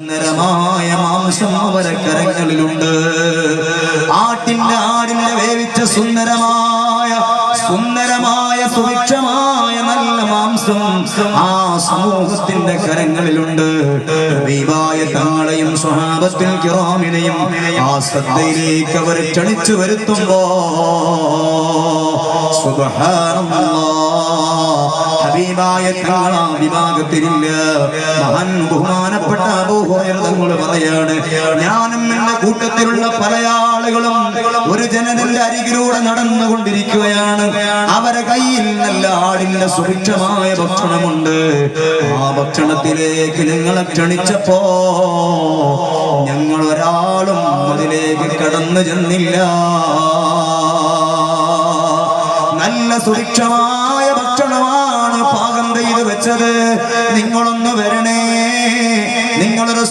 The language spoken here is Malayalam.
സുന്ദരമായ മാംസം അവരെ കരങ്ങളിലുണ്ട് ആട്ടിന്റെ ആടിന്റെ വേവിച്ച സുന്ദരമായ സുന്ദരമായ സുഭിക്ഷമായ നല്ല മാംസം ആ സമൂഹത്തിന്റെ കരങ്ങളിലുണ്ട്. ദൈവായ തങ്ങളെയും സ്വഹാബത്തിൽ കിറാമിനെയും ആ ശ്രദ്ധയിലേക്ക് അവർ ക്ഷണിച്ചു വരുത്തുമ്പോ സുബ്ഹാനല്ലാഹ് ഹബീബായ തങ്ങൾ ആ വിഭാഗത്തിലില്ല മഹാൻ ബഹുമാനപ്പെട്ട അബൂഹുറങ്ങൾ പറയാണ് ഞാനും എന്റെ കൂട്ടത്തിലുള്ള പല ആളുകളും ഒരു ജനനന്റെ അരികിലൂടെ നടന്നുകൊണ്ടിരിക്കുകയാണ്. അവരെ കയ്യിൽ നല്ല ആടിന്റെ സുഭിക്ഷമായ ഭക്ഷണമുണ്ട്. ആ ഭക്ഷണത്തിലേക്ക് നിങ്ങളെ ക്ഷണിച്ചപ്പോ ഞങ്ങൾ ഒരാളും അതിലേക്ക് കടന്നു ചെന്നില്ല. നല്ല സുഭിക്ഷമായ ഭക്ഷണമാണ് ചോദിച്ചത് നിങ്ങളൊന്ന് വരണേ.